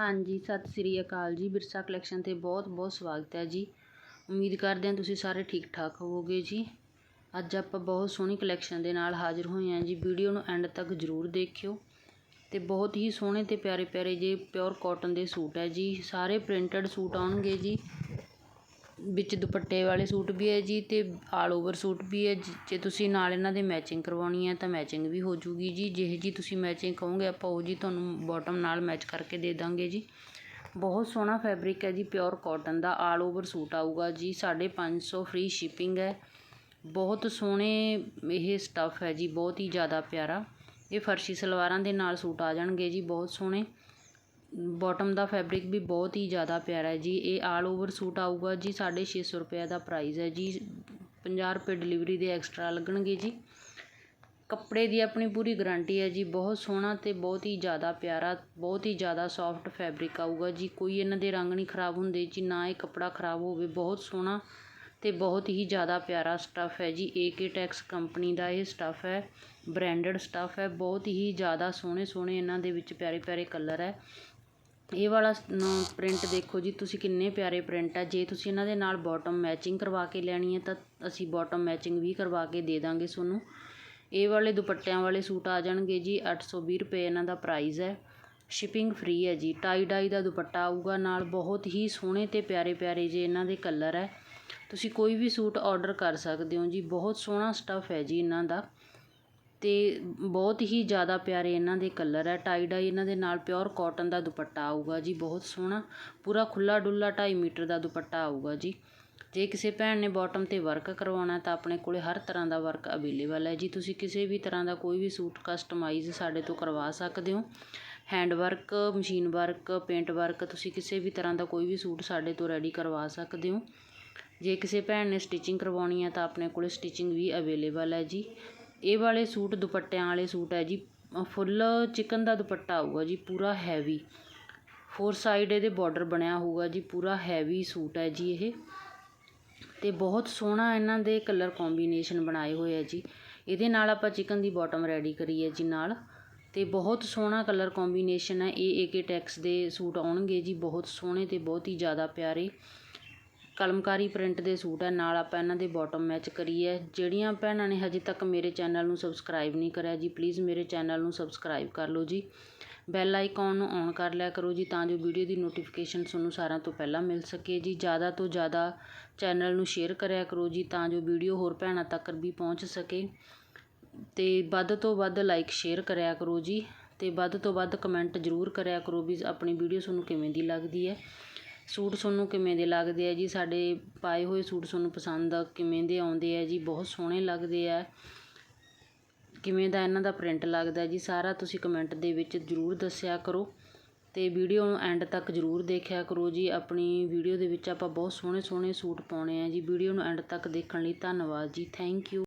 ਹਾਂਜੀ, ਸਤਿ ਸ੍ਰੀ ਅਕਾਲ ਜੀ। ਬਿਰਸਾ ਕਲੈਕਸ਼ਨ 'ਤੇ ਬਹੁਤ ਬਹੁਤ ਸਵਾਗਤ ਹੈ ਜੀ। ਉਮੀਦ ਕਰਦੇ ਹਾਂ ਤੁਸੀਂ ਸਾਰੇ ਠੀਕ ਠਾਕ ਹੋਵੋਗੇ ਜੀ। ਅੱਜ ਆਪਾਂ ਬਹੁਤ ਸੋਹਣੀ ਕਲੈਕਸ਼ਨ ਦੇ ਨਾਲ ਹਾਜ਼ਰ ਹੋਏ ਹਾਂ ਜੀ। ਵੀਡੀਓ ਨੂੰ ਐਂਡ ਤੱਕ ਜ਼ਰੂਰ ਦੇਖਿਓ। ਤੇ ਬਹੁਤ ਹੀ ਸੋਹਣੇ ਤੇ ਪਿਆਰੇ ਪਿਆਰੇ ਜੇ ਪਿਓਰ ਕਾਟਨ ਦੇ ਸੂਟ ਹੈ ਜੀ। ਸਾਰੇ ਪ੍ਰਿੰਟਡ ਸੂਟ ਆਉਣਗੇ ਜੀ। ਵਿੱਚ ਦੁਪੱਟੇ ਵਾਲੇ ਸੂਟ ਵੀ ਹੈ ਜੀ ਅਤੇ ਆਲ ਓਵਰ ਸੂਟ ਵੀ ਹੈ। ਜੇ ਤੁਸੀਂ ਨਾਲ ਇਹਨਾਂ ਦੇ ਮੈਚਿੰਗ ਕਰਵਾਉਣੀ ਹੈ ਤਾਂ ਮੈਚਿੰਗ ਵੀ ਹੋ ਜੂਗੀ ਜੀ। ਜਿਹੇ ਜਿਹੀ ਤੁਸੀਂ ਮੈਚਿੰਗ ਕਹੋਗੇ, ਆਪਾਂ ਉਹ ਜੀ ਤੁਹਾਨੂੰ ਬੋਟਮ ਨਾਲ ਮੈਚ ਕਰਕੇ ਦੇ ਦਾਂਗੇ ਜੀ। ਬਹੁਤ ਸੋਹਣਾ ਫੈਬਰਿਕ ਹੈ ਜੀ ਪਿਓਰ ਕਾਟਨ ਦਾ ਆਲ ਓਵਰ ਸੂਟ ਆਊਗਾ ਜੀ। 550 ਫ੍ਰੀ ਸ਼ਿਪਿੰਗ ਹੈ। ਬਹੁਤ ਸੋਹਣੇ ਇਹ ਸਟੱਫ ਹੈ ਜੀ, ਬਹੁਤ ਹੀ ਜ਼ਿਆਦਾ ਪਿਆਰਾ। ਇਹ ਫਰਸ਼ੀ ਸਲਵਾਰਾਂ ਦੇ ਨਾਲ ਸੂਟ ਆ ਜਾਣਗੇ ਜੀ, ਬਹੁਤ ਸੋਹਣੇ। ਬੋਟਮ ਦਾ ਫੈਬਰਿਕ ਵੀ ਬਹੁਤ ਹੀ ਜ਼ਿਆਦਾ ਪਿਆਰਾ ਹੈ ਜੀ। ਇਹ ਆਲ ਓਵਰ ਸੂਟ ਆਊਗਾ ਜੀ, ਸਾਢੇ ਛੇ ਸੌ ਰੁਪਏ ਦਾ ਪ੍ਰਾਈਜ਼ ਹੈ ਜੀ। ਪੰਜਾਹ ਰੁਪਏ ਡਿਲੀਵਰੀ ਦੇ ਐਕਸਟਰਾ ਲੱਗਣਗੇ ਜੀ। ਕੱਪੜੇ ਦੀ ਆਪਣੀ ਪੂਰੀ ਗਰੰਟੀ ਹੈ ਜੀ। ਬਹੁਤ ਸੋਹਣਾ ਅਤੇ ਬਹੁਤ ਹੀ ਜ਼ਿਆਦਾ ਪਿਆਰਾ, ਬਹੁਤ ਹੀ ਜ਼ਿਆਦਾ ਸੌਫਟ ਫੈਬਰਿਕ ਆਊਗਾ ਜੀ। ਕੋਈ ਇਹਨਾਂ ਦੇ ਰੰਗ ਨਹੀਂ ਖਰਾਬ ਹੁੰਦੇ ਜੀ, ਨਾ ਇਹ ਕੱਪੜਾ ਖਰਾਬ ਹੋਵੇ। ਬਹੁਤ ਸੋਹਣਾ ਅਤੇ ਬਹੁਤ ਹੀ ਜ਼ਿਆਦਾ ਪਿਆਰਾ ਸਟੱਫ ਹੈ ਜੀ। ਏਕੇ ਟੈਕਸ ਕੰਪਨੀ ਦਾ ਇਹ ਸਟੱਫ ਹੈ, ਬ੍ਰਾਂਡਡ ਸਟੱਫ ਹੈ। ਬਹੁਤ ਹੀ ਜ਼ਿਆਦਾ ਸੋਹਣੇ ਸੋਹਣੇ ਇਹਨਾਂ ਦੇ ਵਿੱਚ ਪਿਆਰੇ ਪਿਆਰੇ ਕਲਰ ਹੈ। ਇਹ ਵਾਲਾ ਪ੍ਰਿੰਟ ਦੇਖੋ ਜੀ, ਤੁਸੀਂ ਕਿੰਨੇ ਪਿਆਰੇ ਪ੍ਰਿੰਟ ਆ। ਜੇ ਤੁਸੀਂ ਇਹਨਾਂ ਦੇ ਨਾਲ ਬੋਟਮ ਮੈਚਿੰਗ ਕਰਵਾ ਕੇ ਲੈਣੀ ਹੈ, ਤਾਂ ਅਸੀਂ ਬੋਟਮ ਮੈਚਿੰਗ ਵੀ ਕਰਵਾ ਕੇ ਦੇ ਦਾਂਗੇ ਤੁਹਾਨੂੰ। ਇਹ ਵਾਲੇ ਦੁਪੱਟਿਆਂ ਵਾਲੇ ਸੂਟ ਆ ਜਾਣਗੇ ਜੀ 820 ਰੁਪਏ ਇਹਨਾਂ ਦਾ ਪ੍ਰਾਈਸ ਹੈ। ਸ਼ਿਪਿੰਗ ਫ੍ਰੀ ਹੈ ਜੀ। ਟਾਈ ਡਾਈ ਦਾ ਦੁਪੱਟਾ ਆਊਗਾ ਨਾਲ, ਬਹੁਤ ਹੀ ਸੋਹਣੇ ਤੇ ਪਿਆਰੇ ਪਿਆਰੇ ਜੇ ਇਹਨਾਂ ਦੇ ਕਲਰ ਹੈ। ਤੁਸੀਂ ਕੋਈ ਵੀ ਸੂਟ ਆਰਡਰ ਕਰ ਸਕਦੇ ਹੋ ਜੀ। ਬਹੁਤ ਸੋਹਣਾ ਸਟੱਫ ਹੈ ਜੀ ਇਹਨਾਂ ਦਾ। ਅਤੇ ਬਹੁਤ ਹੀ ਜ਼ਿਆਦਾ ਪਿਆਰੇ ਇਹਨਾਂ ਦੇ ਕਲਰ ਹੈ। ਟਾਈ ਡਾਈ ਇਹਨਾਂ ਦੇ ਨਾਲ ਪਿਓਰ ਕੋਟਨ ਦਾ ਦੁਪੱਟਾ ਆਊਗਾ ਜੀ, ਬਹੁਤ ਸੋਹਣਾ। ਪੂਰਾ ਖੁੱਲ੍ਹਾ ਡੁੱਲਾ ਢਾਈ ਮੀਟਰ ਦਾ ਦੁਪੱਟਾ ਆਊਗਾ ਜੀ। ਜੇ ਕਿਸੇ ਭੈਣ ਨੇ ਬੋਟਮ ਤੇ ਵਰਕ ਕਰਵਾਉਣਾ ਤਾਂ ਆਪਣੇ ਕੋਲ ਹਰ ਤਰ੍ਹਾਂ ਦਾ ਵਰਕ ਅਵੇਲੇਬਲ ਹੈ ਜੀ। ਤੁਸੀਂ ਕਿਸੇ ਵੀ ਤਰ੍ਹਾਂ ਦਾ ਕੋਈ ਵੀ ਸੂਟ ਕਸਟਮਾਈਜ਼ ਸਾਡੇ ਤੋਂ ਕਰਵਾ ਸਕਦੇ ਹੋ। Hand work machine work paint work ਤੁਸੀਂ ਕਿਸੇ ਵੀ ਤਰ੍ਹਾਂ ਦਾ ਕੋਈ ਵੀ ਸੂਟ ਸਾਡੇ ਤੋਂ ਰੈਡੀ ਕਰਵਾ ਸਕਦੇ ਹੋ। ਜੇ ਕਿਸੇ ਭੈਣ ਨੇ ਸਟਿਚਿੰਗ ਕਰਵਾਉਣੀ ਹੈ ਤਾਂ ਆਪਣੇ ਕੋਲ ਸਟਿਚਿੰਗ ਵੀ ਅਵੇਲੇਬਲ ਹੈ ਜੀ। ਇਹ ਵਾਲੇ ਸੂਟ, ਦੁਪੱਟਿਆਂ ਵਾਲੇ ਸੂਟ ਹੈ ਜੀ। ਫੁੱਲ ਚਿਕਨ ਦਾ ਦੁਪੱਟਾ ਆਊਗਾ ਜੀ, ਪੂਰਾ ਹੈਵੀ ਫੋਰ ਸਾਈਡ ਇਹਦੇ ਬਾਰਡਰ ਬਣਿਆ ਹੋਊਗਾ ਜੀ, ਪੂਰਾ ਹੈਵੀ ਸੂਟ ਹੈ ਜੀ ਇਹ। ਤੇ ਬਹੁਤ ਸੋਹਣਾ ਇਹਨਾਂ ਦੇ ਕਲਰ ਕੰਬੀਨੇਸ਼ਨ ਬਣਾਏ ਹੋਏ ਆ ਜੀ। ਇਹਦੇ ਨਾਲ ਆਪਾਂ ਚਿਕਨ ਦੀ ਬਾਟਮ ਰੈਡੀ ਕਰੀ ਹੈ ਜੀ ਨਾਲ। ਤੇ ਬਹੁਤ ਸੋਹਣਾ ਕਲਰ ਕੰਬੀਨੇਸ਼ਨ ਹੈ। ਇਹ ਏਕੇ ਟੈਕਸ ਦੇ ਸੂਟ ਆਉਣਗੇ ਜੀ, ਬਹੁਤ ਸੋਹਣੇ ਤੇ ਬਹੁਤ ਹੀ ਜ਼ਿਆਦਾ ਪਿਆਰੇ। ਕਲਮਕਾਰੀ ਪ੍ਰਿੰਟ ਦੇ ਸੂਟ ਹੈ ਨਾਲ ਆਪਾਂ ਇਹਨਾਂ ਦੇ ਬਾਟਮ ਮੈਚ ਕਰੀ ਹੈ ਜਿਹੜੀਆਂ ਭੈਣਾਂ ਨੇ ਹਜੇ ਤੱਕ ਮੇਰੇ ਚੈਨਲ ਨੂੰ ਸਬਸਕ੍ਰਾਈਬ ਨਹੀਂ ਕਰਿਆ ਜੀ ਪਲੀਜ਼ ਮੇਰੇ ਚੈਨਲ ਨੂੰ ਸਬਸਕ੍ਰਾਈਬ ਕਰ ਲਓ ਜੀ। ਬੈਲ ਆਈਕਨ ਨੂੰ ਔਨ ਕਰ ਲਿਆ ਕਰੋ ਜੀ, ਤਾਂ ਜੋ ਵੀਡੀਓ ਦੀ ਨੋਟੀਫਿਕੇਸ਼ਨ ਤੁਹਾਨੂੰ ਸਾਰਿਆਂ ਤੋਂ ਪਹਿਲਾਂ ਮਿਲ ਸਕੇ ਜੀ। ਜ਼ਿਆਦਾ ਤੋਂ ਜ਼ਿਆਦਾ ਚੈਨਲ ਨੂੰ ਸ਼ੇਅਰ ਕਰਿਆ ਕਰੋ ਜੀ, ਤਾਂ ਜੋ ਵੀਡੀਓ ਹੋਰ ਭੈਣਾਂ ਤੱਕ ਵੀ ਪਹੁੰਚ ਸਕੇ। ਤੇ ਵੱਧ ਤੋਂ ਵੱਧ ਲਾਈਕ ਸ਼ੇਅਰ ਕਰਿਆ ਕਰੋ ਜੀ, ਤੇ ਵੱਧ ਤੋਂ ਵੱਧ ਕਮੈਂਟ ਜ਼ਰੂਰ ਕਰਿਆ ਕਰੋ ਵੀ ਆਪਣੀ ਵੀਡੀਓ ਤੁਹਾਨੂੰ ਕਿਵੇਂ ਦੀ ਲੱਗਦੀ ਹੈ। ਸੂਟ ਤੁਹਾਨੂੰ ਕਿਵੇਂ ਦੇ ਲੱਗਦੇ ਆ ਜੀ? ਸਾਡੇ ਪਾਏ ਹੋਏ ਸੂਟ ਤੁਹਾਨੂੰ ਪਸੰਦ ਕਿਵੇਂ ਦੇ ਆਉਂਦੇ ਆ ਜੀ? ਬਹੁਤ ਸੋਹਣੇ ਲੱਗਦੇ ਆ। ਕਿਵੇਂ ਦਾ ਇਹਨਾਂ ਦਾ ਪ੍ਰਿੰਟ ਲੱਗਦਾ ਜੀ? ਸਾਰਾ ਤੁਸੀਂ ਕਮੈਂਟ ਦੇ ਵਿੱਚ ਜ਼ਰੂਰ ਦੱਸਿਆ ਕਰੋ ਅਤੇ ਵੀਡੀਓ ਨੂੰ ਐਂਡ ਤੱਕ ਜ਼ਰੂਰ ਦੇਖਿਆ ਕਰੋ ਜੀ। ਆਪਣੀ ਵੀਡੀਓ ਦੇ ਵਿੱਚ ਆਪਾਂ ਬਹੁਤ ਸੋਹਣੇ ਸੋਹਣੇ ਸੂਟ ਪਾਉਣੇ ਆ ਜੀ। ਵੀਡੀਓ ਨੂੰ ਐਂਡ ਤੱਕ ਦੇਖਣ ਲਈ ਧੰਨਵਾਦ ਜੀ। Thank you